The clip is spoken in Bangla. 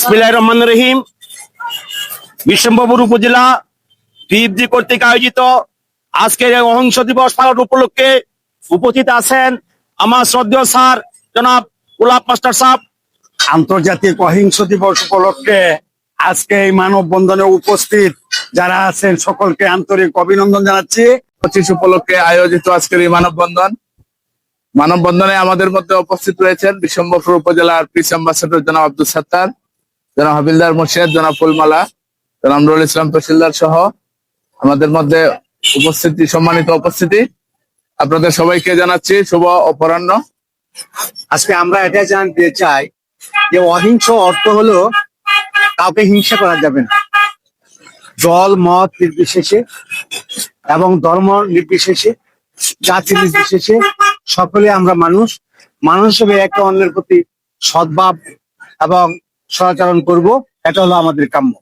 বিসমিল্লাহির রহমানির রহিম। বিশ্বম্বরপুর উপজেলা পিএফজি কর্তৃক আয়োজিত আজকের অহিংস দিবস পালন উপলক্ষে উপস্থিত আছেন আমার শ্রদ্ধেয় স্যার, জনাব গোলাপ মাস্টার সাহেব। আন্তর্জাতিক অহিংস দিবস উপলক্ষে আজকে এই মানববন্ধনে উপস্থিত যারা আছেন সকলকে আন্তরিক অভিনন্দন জানাচ্ছি। পঁচিশ উপলক্ষে আয়োজিত আজকের এই মানববন্ধন মানববন্ধনে আমাদের মধ্যে উপস্থিত রয়েছেন বিশ্বম্বরপুর উপজেলার পিস অ্যাম্বাসেডর জনাব আব্দুল সাত্তার। জনাব হাবিলদার মুর্শেদ, জনাব ফুলমালা, জনাব নুরুল ইসলাম তহসিলদার সহ আমাদের মধ্যে উপস্থিতি, সম্মানিত উপস্থিতি। আপনাদের সবাইকে জানাচ্ছি শুভ অপরাহ্ন। আজকে আমরা এটা জানতে চাই যে অহিংস অর্থ হলো কাউকে হিংসা করা যাবে না। জল মত নির্বিশেষে এবং ধর্ম নির্বিশেষে, জাতি নির্বিশেষে সকলে আমরা মানুষ। মানুষ হিসেবে একে অন্যের প্রতি সদ্ভাব এবং সদাচরণ করব এটা হলো আমাদের কাম্য।